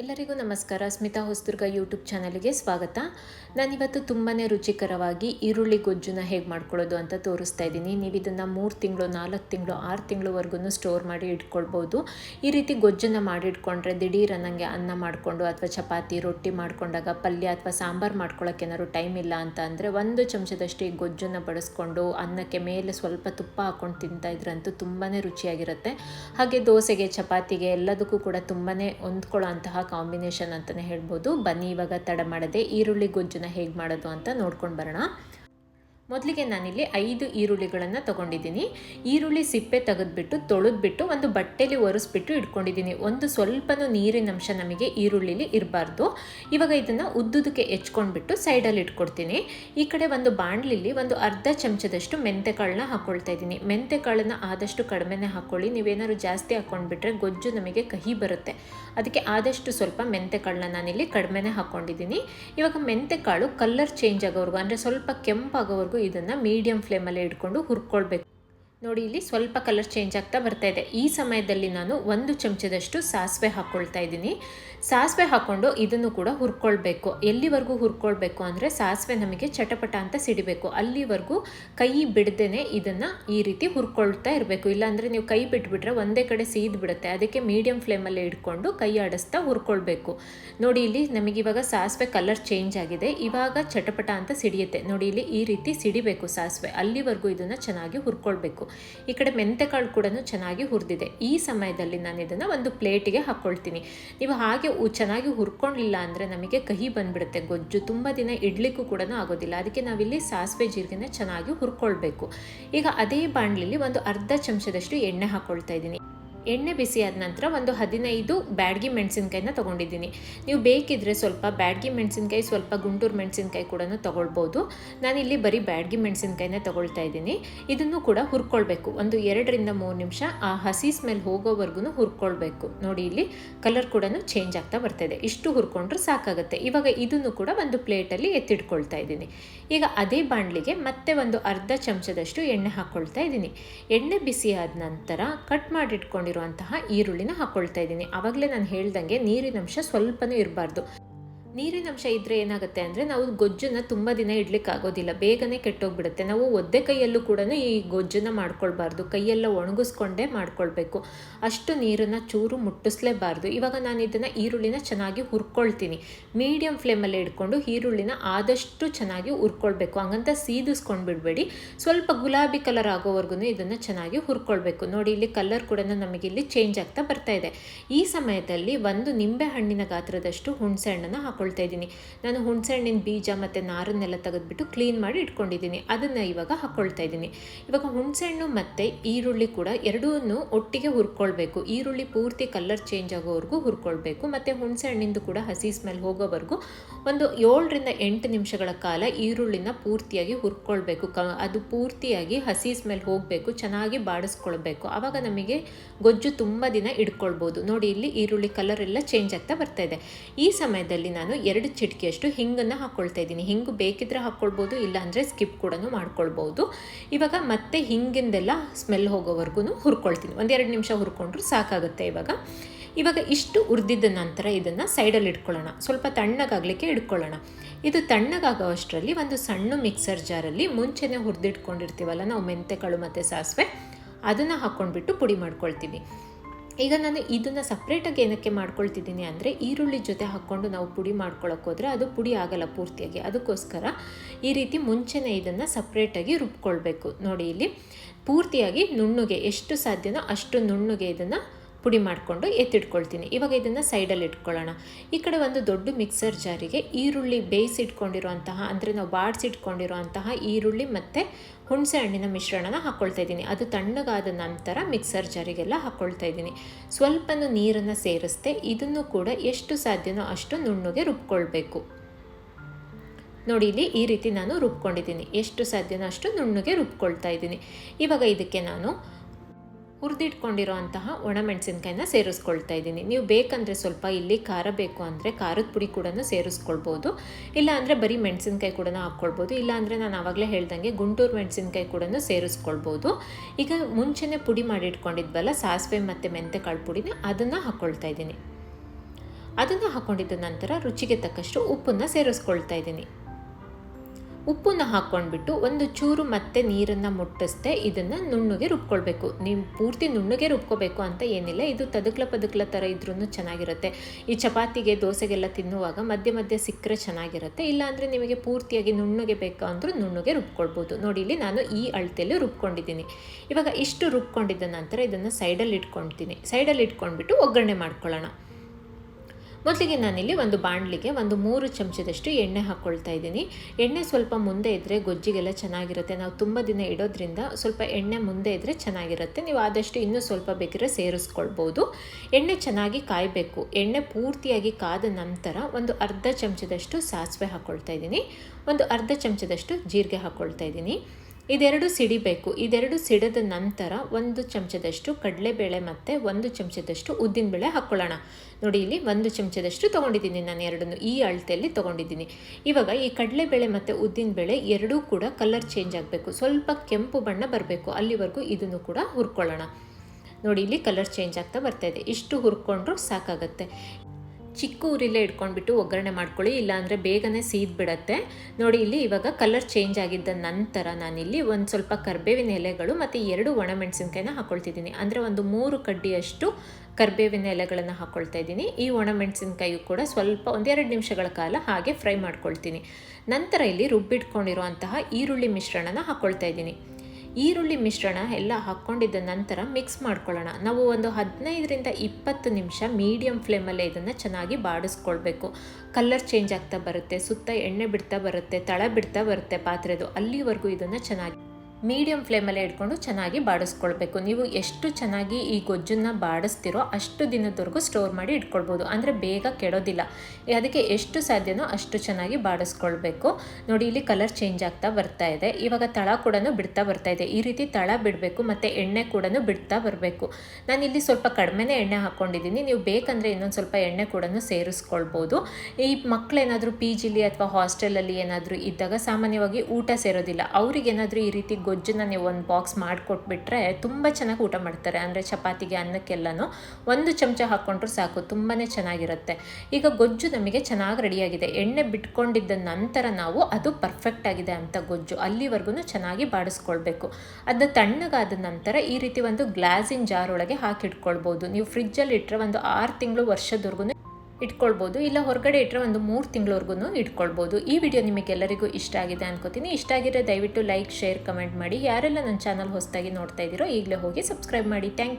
ಎಲ್ಲರಿಗೂ ನಮಸ್ಕಾರ. ಸ್ಮಿತಾ ಹೊಸದುರ್ಗ ಯೂಟ್ಯೂಬ್ ಚಾನಲ್ಗೆ ಸ್ವಾಗತ. ನಾನಿವತ್ತು ತುಂಬಾ ರುಚಿಕರವಾಗಿ ಈರುಳ್ಳಿ ಗೊಜ್ಜುನ ಹೇಗೆ ಮಾಡ್ಕೊಳ್ಳೋದು ಅಂತ ತೋರಿಸ್ತಾ ಇದ್ದೀನಿ. ನೀವು ಇದನ್ನು ಮೂರು ತಿಂಗಳು, ನಾಲ್ಕು ತಿಂಗಳು, ಆರು ತಿಂಗಳವರೆಗೂ ಸ್ಟೋರ್ ಮಾಡಿ ಇಟ್ಕೊಳ್ಬೋದು. ಈ ರೀತಿ ಗೊಜ್ಜನ್ನು ಮಾಡಿಟ್ಕೊಂಡ್ರೆ ದಿಢೀರ ಅನ್ನಂಗೆ ಅನ್ನ ಮಾಡಿಕೊಂಡು ಅಥವಾ ಚಪಾತಿ, ರೊಟ್ಟಿ ಮಾಡಿಕೊಂಡಾಗ ಪಲ್ಯ ಅಥವಾ ಸಾಂಬಾರು ಮಾಡ್ಕೊಳ್ಳೋಕೆ ಏನಾದ್ರು ಟೈಮ್ ಇಲ್ಲ ಅಂತ ಅಂದರೆ ಒಂದು ಚಮಚದಷ್ಟು ಈ ಗೊಜ್ಜನ್ನು ಬಡಿಸ್ಕೊಂಡು ಅನ್ನಕ್ಕೆ ಮೇಲೆ ಸ್ವಲ್ಪ ತುಪ್ಪ ಹಾಕ್ಕೊಂಡು ತಿಂತಾ ಇದ್ರಂತೂ ತುಂಬಾ ರುಚಿಯಾಗಿರುತ್ತೆ. ಹಾಗೆ ದೋಸೆಗೆ, ಚಪಾತಿಗೆ ಎಲ್ಲದಕ್ಕೂ ಕೂಡ ತುಂಬಾ ಹೊಂದ್ಕೊಳ್ಳೋ ಅಂತಹ ಕಾಂಬಿನೇಷನ್ ಅಂತಲೇ ಹೇಳ್ಬೋದು. ಬನ್ನಿ, ಇವಾಗ ತಡ ಮಾಡದೆ ಈರುಳ್ಳಿ ಗೊಜ್ಜನ್ನ ಹೇಗೆ ಮಾಡೋದು ಅಂತ ನೋಡ್ಕೊಂಡು ಬರೋಣ. ಮೊದಲಿಗೆ ನಾನಿಲ್ಲಿ ಐದು ಈರುಳ್ಳಿಗಳನ್ನು ತೊಗೊಂಡಿದ್ದೀನಿ. ಈರುಳ್ಳಿ ಸಿಪ್ಪೆ ತೆಗೆದ್ಬಿಟ್ಟು, ತೊಳೆದ್ಬಿಟ್ಟು, ಒಂದು ಬಟ್ಟೆಲಿ ಒರೆಸ್ಬಿಟ್ಟು ಇಟ್ಕೊಂಡಿದ್ದೀನಿ. ಒಂದು ಸ್ವಲ್ಪನೂ ನೀರಿನ ಅಂಶ ನಮಗೆ ಈರುಳ್ಳಿಲಿ ಇರಬಾರ್ದು. ಇವಾಗ ಇದನ್ನು ಉದ್ದುದಕ್ಕೆ ಹೆಚ್ಕೊಂಡ್ಬಿಟ್ಟು ಸೈಡಲ್ಲಿ ಇಟ್ಕೊಡ್ತೀನಿ. ಈ ಕಡೆ ಒಂದು ಬಾಣಲಿಲಿ ಒಂದು ಅರ್ಧ ಚಮಚದಷ್ಟು ಮೆಂತೆಕಾಳನ್ನ ಹಾಕ್ಕೊಳ್ತಾ ಇದ್ದೀನಿ. ಮೆಂತೆಕಾಳನ್ನ ಆದಷ್ಟು ಕಡಿಮೆನೇ ಹಾಕ್ಕೊಳ್ಳಿ ನೀವೇನಾದ್ರು ಜಾಸ್ತಿ ಹಾಕ್ಕೊಂಡ್ಬಿಟ್ರೆ ಗೊಜ್ಜು ನಮಗೆ ಕಹಿ ಬರುತ್ತೆ. ಅದಕ್ಕೆ ಆದಷ್ಟು ಸ್ವಲ್ಪ ಮೆಂತೆಕಾಳನ್ನ ನಾನಿಲ್ಲಿ ಕಡಿಮೆನೇ ಹಾಕ್ಕೊಂಡಿದ್ದೀನಿ. ಇವಾಗ ಮೆಂತೆಕಾಳು ಕಲರ್ ಚೇಂಜ್ ಆಗೋವರೆಗೂ, ಅಂದರೆ ಸ್ವಲ್ಪ ಕೆಂಪಾಗೋವರೆಗೂ ಇದನ್ನು ಮೀಡಿಯಂ ಫ್ಲೇಮಲ್ಲೇ ಇಟ್ಕೊಂಡು ಹುರ್ಕೊಳ್ಬೇಕು. ನೋಡಿ, ಇಲ್ಲಿ ಸ್ವಲ್ಪ ಕಲರ್ ಚೇಂಜ್ ಆಗ್ತಾ ಬರ್ತಾ ಇದೆ. ಈ ಸಮಯದಲ್ಲಿ ನಾನು ಒಂದು ಚಮಚದಷ್ಟು ಸಾಸಿವೆ ಹಾಕ್ಕೊಳ್ತಾ ಇದ್ದೀನಿ. ಸಾಸಿವೆ ಹಾಕ್ಕೊಂಡು ಇದನ್ನು ಕೂಡ ಹುರ್ಕೊಳ್ಬೇಕು. ಎಲ್ಲಿವರೆಗೂ ಹುರ್ಕೊಳ್ಬೇಕು ಅಂದರೆ ಸಾಸಿವೆ ನಮಗೆ ಚಟಪಟ ಅಂತ ಸಿಡಿಬೇಕು. ಅಲ್ಲಿವರೆಗೂ ಕೈ ಬಿಡದೇನೆ ಇದನ್ನು ಈ ರೀತಿ ಹುರ್ಕೊಳ್ತಾ ಇರಬೇಕು. ಇಲ್ಲಾಂದರೆ ನೀವು ಕೈ ಬಿಟ್ಬಿಟ್ರೆ ಒಂದೇ ಕಡೆ ಸೀದ್ ಬಿಡುತ್ತೆ. ಅದಕ್ಕೆ ಮೀಡಿಯಂ ಫ್ಲೇಮಲ್ಲೇ ಇಟ್ಕೊಂಡು ಕೈ ಆಡಿಸ್ತಾ ಹುರ್ಕೊಳ್ಬೇಕು. ನೋಡಿ, ಇಲ್ಲಿ ನಮಗೆ ಇವಾಗ ಸಾಸಿವೆ ಕಲರ್ ಚೇಂಜ್ ಆಗಿದೆ. ಇವಾಗ ಚಟಪಟ ಅಂತ ಸಿಡಿಯುತ್ತೆ. ನೋಡಿ, ಇಲ್ಲಿ ಈ ರೀತಿ ಸಿಡಿಬೇಕು ಸಾಸಿವೆ. ಅಲ್ಲಿವರೆಗೂ ಇದನ್ನು ಚೆನ್ನಾಗಿ ಹುರ್ಕೊಳ್ಬೇಕು. ಈ ಕಡೆ ಮೆಂತೆಕಾಳು ಕೂಡ ಚೆನ್ನಾಗಿ ಹುರಿದಿದೆ. ಈ ಸಮಯದಲ್ಲಿ ನಾನು ಇದನ್ನು ಒಂದು ಪ್ಲೇಟಿಗೆ ಹಾಕ್ಕೊಳ್ತೀನಿ ನೀವು ಹಾಗೆ ಚೆನ್ನಾಗಿ ಹುರ್ಕೊಂಡಿಲ್ಲ ಅಂದರೆ ನಮಗೆ ಕಹಿ ಬಂದುಬಿಡುತ್ತೆ. ಗೊಜ್ಜು ತುಂಬ ದಿನ ಇಡ್ಲಿಕ್ಕೂ ಕೂಡ ಆಗೋದಿಲ್ಲ. ಅದಕ್ಕೆ ನಾವಿಲ್ಲಿ ಸಾಸಿವೆ ಜೀರಿಗೆನ ಚೆನ್ನಾಗಿ ಹುರ್ಕೊಳ್ಬೇಕು. ಈಗ ಅದೇ ಬಾಣಲಿಲಿ ಒಂದು ಅರ್ಧ ಚಮಚದಷ್ಟು ಎಣ್ಣೆ ಹಾಕ್ಕೊಳ್ತಾ ಇದ್ದೀನಿ. ಎಣ್ಣೆ ಬಿಸಿ ಆದ ನಂತರ ಒಂದು ಹದಿನೈದು ಬ್ಯಾಡ್ಗಿ ಮೆಣಸಿನ್ಕಾಯಿನ ತೊಗೊಂಡಿದ್ದೀನಿ. ನೀವು ಬೇಕಿದ್ರೆ ಸ್ವಲ್ಪ ಬ್ಯಾಡ್ಗಿ ಮೆಣಸಿನ್ಕಾಯಿ, ಸ್ವಲ್ಪ ಗುಂಟೂರು ಮೆಣಸಿನ್ಕಾಯಿ ಕೂಡ ತೊಗೊಳ್ಬೋದು. ನಾನಿಲ್ಲಿ ಬರೀ ಬ್ಯಾಡ್ಗಿ ಮೆಣಸಿನ್ಕಾಯಿನ ತೊಗೊಳ್ತಾ ಇದ್ದೀನಿ. ಇದನ್ನು ಕೂಡ ಹುರ್ಕೊಳ್ಬೇಕು. ಒಂದು ಎರಡರಿಂದ ಮೂರು ನಿಮಿಷ ಆ ಹಸಿ ಸ್ಮೆಲ್ ಹೋಗೋವರೆಗೂ ಹುರ್ಕೊಳ್ಬೇಕು. ನೋಡಿ ಇಲ್ಲಿ ಕಲರ್ ಕೂಡ ಚೇಂಜ್ ಆಗ್ತಾ ಬರ್ತಾಯಿದೆ ಇಷ್ಟು ಹುರ್ಕೊಂಡ್ರೆ ಸಾಕಾಗುತ್ತೆ. ಇವಾಗ ಇದನ್ನು ಕೂಡ ಒಂದು ಪ್ಲೇಟಲ್ಲಿ ಎತ್ತಿಟ್ಕೊಳ್ತಾ ಇದ್ದೀನಿ. ಈಗ ಅದೇ ಬಾಣಲಿಗೆ ಮತ್ತೆ ಒಂದು ಅರ್ಧ ಚಮಚದಷ್ಟು ಎಣ್ಣೆ ಹಾಕ್ಕೊಳ್ತಾ ಇದ್ದೀನಿ. ಎಣ್ಣೆ ಬಿಸಿ ಆದ ನಂತರ ಕಟ್ ಮಾಡಿಟ್ಕೊಂಡು ಇರುವಂತಹ ಈರುಳ್ಳಿನ ಹಾಕ್ಕೊಳ್ತಾ ಇದ್ದೀನಿ. ಆವಾಗಲೇ ನಾನು ಹೇಳ್ದಂಗೆ ನೀರಿನಂಶ ಸ್ವಲ್ಪನೂ ಇರಬಾರ್ದು. ನೀರಿನಂಶ ಇದ್ದರೆ ಏನಾಗುತ್ತೆ ಅಂದರೆ ನಾವು ಗೊಜ್ಜನ್ನು ತುಂಬ ದಿನ ಇಡ್ಲಿಕ್ಕೆ ಆಗೋದಿಲ್ಲ ಬೇಗನೆ ಕೆಟ್ಟೋಗ್ಬಿಡುತ್ತೆ. ನಾವು ಒದ್ದೆ ಕೈಯಲ್ಲೂ ಕೂಡ ಈ ಗೊಜ್ಜನ್ನು ಮಾಡ್ಕೊಳ್ಬಾರ್ದು, ಕೈಯೆಲ್ಲ ಒಣಗಿಸ್ಕೊಂಡೇ ಮಾಡ್ಕೊಳ್ಬೇಕು. ಅಷ್ಟು ನೀರನ್ನು ಚೂರು ಮುಟ್ಟಿಸ್ಲೇಬಾರ್ದು. ಇವಾಗ ನಾನು ಇದನ್ನು ಈರುಳ್ಳಿನ ಚೆನ್ನಾಗಿ ಹುರ್ಕೊಳ್ತೀನಿ. ಮೀಡಿಯಮ್ ಫ್ಲೇಮಲ್ಲಿ ಇಟ್ಕೊಂಡು ಈರುಳ್ಳಿನ ಆದಷ್ಟು ಚೆನ್ನಾಗಿ ಹುರ್ಕೊಳ್ಬೇಕು. ಹಂಗಂತ ಸೀದಿಸ್ಕೊಂಡು ಬಿಡಬೇಡಿ. ಸ್ವಲ್ಪ ಗುಲಾಬಿ ಕಲರ್ ಆಗೋವರೆಗೂ ಇದನ್ನು ಚೆನ್ನಾಗಿ ಹುರ್ಕೊಳ್ಬೇಕು. ನೋಡಿ, ಇಲ್ಲಿ ಕಲರ್ ಕೂಡ ನಮಗೆ ಇಲ್ಲಿ ಚೇಂಜ್ ಆಗ್ತಾ ಬರ್ತಾ ಇದೆ. ಈ ಸಮಯದಲ್ಲಿ ಒಂದು ನಿಂಬೆ ಹಣ್ಣಿನ ಗಾತ್ರದಷ್ಟು ಹುಣಸೆ ಹಣ್ಣನ್ನು ಹಾಕ್ಕೊಳ್ತಾ ಇದ್ದೀನಿ. ನಾನು ಹುಣಸೆ ಹಣ್ಣಿನ ಬೀಜ ಮತ್ತು ನಾರನ್ನೆಲ್ಲ ತೆಗೆದ್ಬಿಟ್ಟು ಕ್ಲೀನ್ ಮಾಡಿ ಇಟ್ಕೊಂಡಿದ್ದೀನಿ. ಅದನ್ನು ಇವಾಗ ಹಾಕ್ಕೊಳ್ತಾ ಇದ್ದೀನಿ. ಇವಾಗ ಹುಣಸೆ ಹಣ್ಣು ಮತ್ತು ಈರುಳ್ಳಿ ಕೂಡ ಎರಡೂ ಒಟ್ಟಿಗೆ ಹುರ್ಕೊಳ್ಬೇಕು. ಈರುಳ್ಳಿ ಪೂರ್ತಿ ಕಲರ್ ಚೇಂಜ್ ಆಗೋವರೆಗೂ ಹುರ್ಕೊಳ್ಬೇಕು. ಮತ್ತು ಹುಣಸೆ ಹಣ್ಣಿಂದು ಕೂಡ ಹಸಿ ಸ್ಮೆಲ್ ಹೋಗೋವರೆಗೂ ಒಂದು ಏಳರಿಂದ ಎಂಟು ನಿಮಿಷಗಳ ಕಾಲ ಈರುಳ್ಳಿನ ಪೂರ್ತಿಯಾಗಿ ಹುರ್ಕೊಳ್ಬೇಕು. ಕ, ಅದು ಪೂರ್ತಿಯಾಗಿ ಹಸಿ ಸ್ಮೆಲ್ ಹೋಗಬೇಕು, ಚೆನ್ನಾಗಿ ಬಾಡಿಸ್ಕೊಳ್ಬೇಕು. ಆವಾಗ ನಮಗೆ ಗೊಜ್ಜು ತುಂಬ ದಿನ ಇಟ್ಕೊಳ್ಬೋದು ನೋಡಿ, ಇಲ್ಲಿ ಈರುಳ್ಳಿ ಕಲರ್ ಎಲ್ಲ ಚೇಂಜ್ ಆಗ್ತಾ ಬರ್ತಾ ಇದೆ. ಈ ಸಮಯದಲ್ಲಿ ನಾನು ಎರಡು ಚಿಟಿಕೆಯಷ್ಟು ಹಿಂಗನ್ನು ಹಾಕ್ಕೊಳ್ತಾ ಇದ್ದೀನಿ. ಹಿಂಗು ಬೇಕಿದ್ರೆ ಹಾಕ್ಕೊಳ್ಬೋದು ಇಲ್ಲಾಂದರೆ ಸ್ಕಿಪ್ ಕೂಡ ಮಾಡ್ಕೊಳ್ಬೋದು. ಇವಾಗ ಮತ್ತೆ ಹಿಂಗಿಂದೆಲ್ಲ ಸ್ಮೆಲ್ ಹೋಗೋವರೆಗೂ ಹುರ್ಕೊಳ್ತೀನಿ. ಒಂದೆರಡು ನಿಮಿಷ ಹುರ್ಕೊಂಡ್ರೂ ಸಾಕಾಗುತ್ತೆ ಇವಾಗ. ಇವಾಗ ಇಷ್ಟು ಹುರಿದಿದ್ದ ನಂತರ ಇದನ್ನು ಸೈಡಲ್ಲಿ ಇಟ್ಕೊಳ್ಳೋಣ. ಸ್ವಲ್ಪ ತಣ್ಣಗಾಗಲಿಕ್ಕೆ ಇಟ್ಕೊಳ್ಳೋಣ ಇದು ತಣ್ಣಗಾಗೋ ಅಷ್ಟರಲ್ಲಿ ಒಂದು ಸಣ್ಣ ಮಿಕ್ಸರ್ ಜಾರಲ್ಲಿ ಮುಂಚೆನೆ ಹುರಿದಿಟ್ಕೊಂಡಿರ್ತೀವಲ್ಲ, ನಾವು ಮೆಂತೆಕಾಳು ಮತ್ತು ಸಾಸಿವೆ, ಅದನ್ನು ಹಾಕ್ಕೊಂಡ್ಬಿಟ್ಟು ಪುಡಿ ಮಾಡ್ಕೊಳ್ತೀವಿ. ಈಗ ನಾನು ಇದನ್ನು ಸಪ್ರೇಟಾಗಿ ಏನಕ್ಕೆ ಮಾಡ್ಕೊಳ್ತಿದ್ದೀನಿ ಅಂದರೆ ಈರುಳ್ಳಿ ಜೊತೆ ಹಾಕ್ಕೊಂಡು ನಾವು ಪುಡಿ ಮಾಡ್ಕೊಳ್ಳೋಕೆ ಹೋದರೆ ಅದು ಪುಡಿ ಆಗಲ್ಲ ಪೂರ್ತಿಯಾಗಿ. ಅದಕ್ಕೋಸ್ಕರ ಈ ರೀತಿ ಮುಂಚೆನೇ ಇದನ್ನು ಸಪ್ರೇಟಾಗಿ ರುಬ್ಕೊಳ್ಬೇಕು. ನೋಡಿ ಇಲ್ಲಿ ಪೂರ್ತಿಯಾಗಿ ನುಣ್ಣಗೆ ಎಷ್ಟು ಸಾಧ್ಯನೋ ಅಷ್ಟು ನುಣ್ಣಗೆ ಇದನ್ನು ಪುಡಿ ಮಾಡಿಕೊಂಡು ಎತ್ತಿಟ್ಕೊಳ್ತೀನಿ. ಇವಾಗ ಇದನ್ನು ಸೈಡಲ್ಲಿ ಇಟ್ಕೊಳ್ಳೋಣ. ಈ ಕಡೆ ಒಂದು ದೊಡ್ಡ ಮಿಕ್ಸರ್ ಜಾರಿಗೆ ಈರುಳ್ಳಿ ಬೇಯಿಸಿಟ್ಕೊಂಡಿರುವಂತಹ ಅಂದರೆ ನಾವು ಬಾಡಿಸಿಟ್ಕೊಂಡಿರುವಂತಹ ಈರುಳ್ಳಿ ಮತ್ತು ಹುಣಸೆ ಹಣ್ಣಿನ ಮಿಶ್ರಣನ ಹಾಕ್ಕೊಳ್ತಾ ಇದ್ದೀನಿ. ಅದು ತಣ್ಣಗಾದ ನಂತರ ಮಿಕ್ಸರ್ ಜಾರಿಗೆಲ್ಲ ಹಾಕ್ಕೊಳ್ತಾ ಇದ್ದೀನಿ. ಸ್ವಲ್ಪನೂ ನೀರನ್ನು ಸೇರಿಸ್ದೆ ಇದನ್ನು ಕೂಡ ಎಷ್ಟು ಸಾಧ್ಯನೋ ಅಷ್ಟು ನುಣ್ಣಗೆ ರುಬ್ಕೊಳ್ಬೇಕು. ನೋಡಿ, ಇಲ್ಲಿ ಈ ರೀತಿ ನಾನು ರುಬ್ಕೊಂಡಿದ್ದೀನಿ. ಎಷ್ಟು ಸಾಧ್ಯನೋ ಅಷ್ಟು ನುಣ್ಣಗೆ ರುಬ್ಕೊಳ್ತಾ ಇದ್ದೀನಿ. ಇವಾಗ ಇದಕ್ಕೆ ನಾನು ಹುರಿದಿಟ್ಕೊಂಡಿರೋಂತಹ ಒಣಮೆಣಸಿನ್ಕಾಯಿನ ಸೇರಿಸ್ಕೊಳ್ತಾ ಇದ್ದೀನಿ. ನೀವು ಬೇಕಂದರೆ ಸ್ವಲ್ಪ ಇಲ್ಲಿ ಖಾರ ಬೇಕು ಅಂದರೆ ಖಾರದ ಪುಡಿ ಕೂಡ ಸೇರಿಸ್ಕೊಳ್ಬೋದು. ಇಲ್ಲ ಅಂದರೆ ಬರೀ ಮೆಣಸಿನ್ಕಾಯಿ ಕೂಡ ಹಾಕ್ಕೊಳ್ಬೋದು. ಇಲ್ಲ ಅಂದರೆ ನಾನು ಆವಾಗಲೇ ಹೇಳ್ದಂಗೆ ಗುಂಟೂರು ಮೆಣಸಿನ್ಕಾಯಿ ಕೂಡ ಸೇರಿಸ್ಕೊಳ್ಬೋದು. ಈಗ ಮುಂಚೆನೇ ಪುಡಿ ಮಾಡಿ ಇಟ್ಕೊಂಡಿದ್ವಲ್ಲ ಸಾಸಿವೆ ಮತ್ತು ಮೆಂತೆಕಾಳು ಪುಡಿನ ಅದನ್ನು ಹಾಕ್ಕೊಳ್ತಾ ಇದ್ದೀನಿ. ಅದನ್ನು ಹಾಕ್ಕೊಂಡಿದ್ದ ನಂತರ ರುಚಿಗೆ ತಕ್ಕಷ್ಟು ಉಪ್ಪನ್ನು ಸೇರಿಸ್ಕೊಳ್ತಾ ಇದ್ದೀನಿ. ಉಪ್ಪನ್ನು ಹಾಕ್ಕೊಂಡ್ಬಿಟ್ಟು ಒಂದು ಚೂರು ಮತ್ತೆ ನೀರನ್ನು ಮುಟ್ಟಿಸ್ದೆ ಇದನ್ನು ನುಣ್ಣಗೆ ರುಬ್ಕೊಳ್ಬೇಕು. ನೀವು ಪೂರ್ತಿ ನುಣ್ಣಗೆ ರುಬ್ಕೋಬೇಕು ಅಂತ ಏನಿಲ್ಲ, ಇದು ತದಕ್ಲ ಪದಕ್ಲ ಥರ ಇದ್ರೂ ಚೆನ್ನಾಗಿರುತ್ತೆ. ಈ ಚಪಾತಿಗೆ ದೋಸೆಗೆಲ್ಲ ತಿನ್ನುವಾಗ ಮಧ್ಯೆ ಮಧ್ಯೆ ಸಿಕ್ಕರೆ ಚೆನ್ನಾಗಿರುತ್ತೆ, ಇಲ್ಲಾಂದರೆ ನಿಮಗೆ ಪೂರ್ತಿಯಾಗಿ ನುಣ್ಣಗೆ ಬೇಕು ಅಂದರೂ ನುಣ್ಣಗೆ ರುಬ್ಕೊಳ್ಬೋದು. ನೋಡಿ, ಇಲ್ಲಿ ನಾನು ಈ ಅಳತೆಯಲ್ಲಿ ರುಬ್ಕೊಂಡಿದ್ದೀನಿ. ಇವಾಗ ಇಷ್ಟು ರುಬ್ಕೊಂಡಿದ್ದ ನಂತರ ಇದನ್ನು ಸೈಡಲ್ಲಿ ಇಟ್ಕೊಳ್ತೀನಿ ಸೈಡಲ್ಲಿ ಇಟ್ಕೊಂಡ್ಬಿಟ್ಟು ಒಗ್ಗರಣೆ ಮಾಡ್ಕೊಳ್ಳೋಣ. ಮೊದಲಿಗೆ ನಾನಿಲ್ಲಿ ಒಂದು ಬಾಣಲಿಗೆ ಒಂದು ಮೂರು ಚಮಚದಷ್ಟು ಎಣ್ಣೆ ಹಾಕ್ಕೊಳ್ತಾ ಇದ್ದೀನಿ. ಎಣ್ಣೆ ಸ್ವಲ್ಪ ಮುಂದೆ ಇದ್ದರೆ ಗೊಜ್ಜಿಗೆಲ್ಲ ಚೆನ್ನಾಗಿರುತ್ತೆ. ನಾವು ತುಂಬ ದಿನ ಇಡೋದ್ರಿಂದ ಸ್ವಲ್ಪ ಎಣ್ಣೆ ಮುಂದೆ ಇದ್ದರೆ ಚೆನ್ನಾಗಿರುತ್ತೆ. ನೀವು ಆದಷ್ಟು ಇನ್ನೂ ಸ್ವಲ್ಪ ಬೇಕಿದ್ರೆ ಸೇರಿಸ್ಕೊಳ್ಬೋದು. ಎಣ್ಣೆ ಚೆನ್ನಾಗಿ ಕಾಯಬೇಕು. ಎಣ್ಣೆ ಪೂರ್ತಿಯಾಗಿ ಕಾದ ನಂತರ ಒಂದು ಅರ್ಧ ಚಮಚದಷ್ಟು ಸಾಸಿವೆ ಹಾಕ್ಕೊಳ್ತಾ ಇದ್ದೀನಿ. ಒಂದು ಅರ್ಧ ಚಮಚದಷ್ಟು ಜೀರಿಗೆ ಹಾಕ್ಕೊಳ್ತಾ ಇದ್ದೀನಿ. ಇದೆರಡು ಸಿಡಿಬೇಕು ಇದೆರಡು ಸಿಡಿದ ನಂತರ ಒಂದು ಚಮಚದಷ್ಟು ಕಡಲೆಬೇಳೆ ಮತ್ತು ಒಂದು ಚಮಚದಷ್ಟು ಉದ್ದಿನಬೇಳೆ ಹಾಕ್ಕೊಳ್ಳೋಣ ನೋಡಿ, ಇಲ್ಲಿ ಒಂದು ಚಮಚದಷ್ಟು ತೊಗೊಂಡಿದ್ದೀನಿ. ನಾನು ಎರಡನ್ನು ಈ ಅಳತೆಯಲ್ಲಿ ತೊಗೊಂಡಿದ್ದೀನಿ. ಇವಾಗ ಈ ಕಡಲೆಬೇಳೆ ಮತ್ತು ಉದ್ದಿನಬೇಳೆ ಎರಡೂ ಕೂಡ ಕಲರ್ ಚೇಂಜ್ ಆಗಬೇಕು. ಸ್ವಲ್ಪ ಕೆಂಪು ಬಣ್ಣ ಬರಬೇಕು. ಅಲ್ಲಿವರೆಗೂ ಇದನ್ನು ಕೂಡ ಹುರ್ಕೊಳ್ಳೋಣ. ನೋಡಿ, ಇಲ್ಲಿ ಕಲರ್ ಚೇಂಜ್ ಆಗ್ತಾ ಬರ್ತಾ ಇದೆ. ಇಷ್ಟು ಹುರ್ಕೊಂಡ್ರೂ ಸಾಕಾಗತ್ತೆ. ಚಿಕ್ಕ ಊರಿಲ್ಲೇ ಇಟ್ಕೊಂಡ್ಬಿಟ್ಟು ಒಗ್ಗರಣೆ ಮಾಡ್ಕೊಳ್ಳಿ, ಇಲ್ಲಾಂದರೆ ಬೇಗನೆ ಸೀದ್ ಬಿಡತ್ತೆ ನೋಡಿ, ಇಲ್ಲಿ ಇವಾಗ ಕಲರ್ ಚೇಂಜ್ ಆಗಿದ್ದ ನಂತರ ನಾನಿಲ್ಲಿ ಒಂದು ಸ್ವಲ್ಪ ಕರ್ಬೇವಿನ ಎಲೆಗಳು ಮತ್ತು ಎರಡು ಒಣಮೆಣಸಿನ್ಕಾಯಿನ ಹಾಕ್ಕೊಳ್ತಿದ್ದೀನಿ ಅಂದರೆ ಒಂದು ಮೂರು ಕಡ್ಡಿಯಷ್ಟು ಕರ್ಬೇವಿನ ಎಲೆಗಳನ್ನು ಹಾಕ್ಕೊಳ್ತಾ ಇದ್ದೀನಿ. ಈ ಒಣಮೆಣಸಿನ್ಕಾಯಿಯು ಕೂಡ ಸ್ವಲ್ಪ ಒಂದೆರಡು ನಿಮಿಷಗಳ ಕಾಲ ಹಾಗೆ ಫ್ರೈ ಮಾಡ್ಕೊಳ್ತೀನಿ. ನಂತರ ಇಲ್ಲಿ ರುಬ್ಬಿಟ್ಕೊಂಡಿರುವಂತಹ ಈರುಳ್ಳಿ ಮಿಶ್ರಣನ ಹಾಕ್ಕೊಳ್ತಾ ಇದ್ದೀನಿ. ಈರುಳ್ಳಿ ಮಿಶ್ರಣ ಎಲ್ಲ ಹಾಕ್ಕೊಂಡಿದ್ದ ನಂತರ ಮಿಕ್ಸ್ ಮಾಡ್ಕೊಳ್ಳೋಣ. ನಾವು ಒಂದು ಹದಿನೈದರಿಂದ ಇಪ್ಪತ್ತು ನಿಮಿಷ ಮೀಡಿಯಮ್ ಫ್ಲೇಮಲ್ಲೇ ಇದನ್ನು ಚೆನ್ನಾಗಿ ಬಾಡಿಸ್ಕೊಳ್ಬೇಕು. ಕಲರ್ ಚೇಂಜ್ ಆಗ್ತಾ ಬರುತ್ತೆ, ಸುತ್ತ ಎಣ್ಣೆ ಬಿಡ್ತಾ ಬರುತ್ತೆ, ತಳ ಬಿಡ್ತಾ ಬರುತ್ತೆ ಪಾತ್ರೆದು. ಅಲ್ಲಿವರೆಗೂ ಇದನ್ನು ಚೆನ್ನಾಗಿ ಮೀಡಿಯಮ್ ಫ್ಲೇಮಲ್ಲೇ ಇಟ್ಕೊಂಡು ಚೆನ್ನಾಗಿ ಬಾಡಿಸ್ಕೊಳ್ಬೇಕು. ನೀವು ಎಷ್ಟು ಚೆನ್ನಾಗಿ ಈ ಗೊಜ್ಜನ್ನು ಬಾಡಿಸ್ತಿರೋ ಅಷ್ಟು ದಿನದವರೆಗೂ ಸ್ಟೋರ್ ಮಾಡಿ ಇಟ್ಕೊಳ್ಬೋದು. ಅಂದರೆ ಬೇಗ ಕೆಡೋದಿಲ್ಲ. ಅದಕ್ಕೆ ಎಷ್ಟು ಸಾಧ್ಯನೋ ಅಷ್ಟು ಚೆನ್ನಾಗಿ ಬಾಡಿಸ್ಕೊಳ್ಬೇಕು. ನೋಡಿ, ಇಲ್ಲಿ ಕಲರ್ ಚೇಂಜ್ ಆಗ್ತಾ ಬರ್ತಾ ಇದೆ. ಇವಾಗ ತಳ ಕೂಡ ಬಿಡ್ತಾ ಬರ್ತಾ ಇದೆ. ಈ ರೀತಿ ತಳ ಬಿಡಬೇಕು, ಮತ್ತು ಎಣ್ಣೆ ಕೂಡ ಬಿಡ್ತಾ ಬರಬೇಕು. ನಾನು ಇಲ್ಲಿ ಸ್ವಲ್ಪ ಕಡಿಮೆನೇ ಎಣ್ಣೆ ಹಾಕ್ಕೊಂಡಿದ್ದೀನಿ ನೀವು ಬೇಕಂದರೆ ಇನ್ನೊಂದು ಸ್ವಲ್ಪ ಎಣ್ಣೆ ಕೂಡ ಸೇರಿಸ್ಕೊಳ್ಬೋದು. ಈ ಮಕ್ಕಳೇನಾದರೂ ಪಿ ಜಿಲಿ ಅಥವಾ ಹಾಸ್ಟೆಲಲ್ಲಿ ಏನಾದರೂ ಇದ್ದಾಗ ಸಾಮಾನ್ಯವಾಗಿ ಊಟ ಸೇರೋದಿಲ್ಲ. ಅವ್ರಿಗೇನಾದರೂ ಈ ರೀತಿ ಗೊಜ್ಜನ್ನ ನೀವು ಒಂದು ಬಾಕ್ಸ್ ಮಾಡಿಕೊಟ್ಬಿಟ್ರೆ ತುಂಬ ಚೆನ್ನಾಗಿ ಊಟ ಮಾಡ್ತಾರೆ. ಅಂದರೆ ಚಪಾತಿಗೆ ಅನ್ನಕ್ಕೆಲ್ಲನೂ ಒಂದು ಚಮಚ ಹಾಕ್ಕೊಂಡ್ರು ಸಾಕು ತುಂಬಾ ಚೆನ್ನಾಗಿರುತ್ತೆ. ಈಗ ಗೊಜ್ಜು ನಮಗೆ ಚೆನ್ನಾಗಿ ರೆಡಿಯಾಗಿದೆ ಎಣ್ಣೆ ಬಿಟ್ಕೊಂಡಿದ್ದ ನಂತರ ನಾವು ಅದು ಪರ್ಫೆಕ್ಟ್ ಆಗಿದೆ ಅಂತ ಗೊಜ್ಜು ಅಲ್ಲಿವರೆಗೂ ಚೆನ್ನಾಗಿ ಬಾಡಿಸ್ಕೊಳ್ಬೇಕು. ಅದು ತಣ್ಣಗಾದ ನಂತರ ಈ ರೀತಿ ಒಂದು ಗ್ಲಾಸಿನ ಜಾರ್ ಒಳಗೆ ಹಾಕಿಟ್ಕೊಳ್ಬೋದು. ನೀವು ಫ್ರಿಜ್ಜಲ್ಲಿ ಇಟ್ಟರೆ ಒಂದು ಆರು ತಿಂಗಳು ವರ್ಷದವರೆಗೂ ಇಟ್ಕೊಳ್ಬೋದು. ಇಲ್ಲ ಹೊರಗಡೆ ಇಟ್ಟರೆ ಒಂದು ಮೂರು ತಿಂಗಳವರೆಗೂ ಇಟ್ಕೊಳ್ಬೋದು. ಈ ವಿಡಿಯೋ ನಿಮಗೆಲ್ಲರಿಗೂ ಇಷ್ಟ ಆಗಿದೆ ಅನ್ಕೋತೀನಿ. ಇಷ್ಟ ಆಗಿದ್ರೆ ದಯವಿಟ್ಟು ಲೈಕ್, ಶೇರ್, ಕಮೆಂಟ್ ಮಾಡಿ. ಯಾರೆಲ್ಲ ನನ್ನ ಚಾನಲ್ ಹೊಸದಾಗಿ ನೋಡ್ತಾ ಇದ್ದೀರೋ ಈಗಲೇ ಹೋಗಿ ಸಬ್ಸ್ಕ್ರೈಬ್ ಮಾಡಿ. ಥ್ಯಾಂಕ್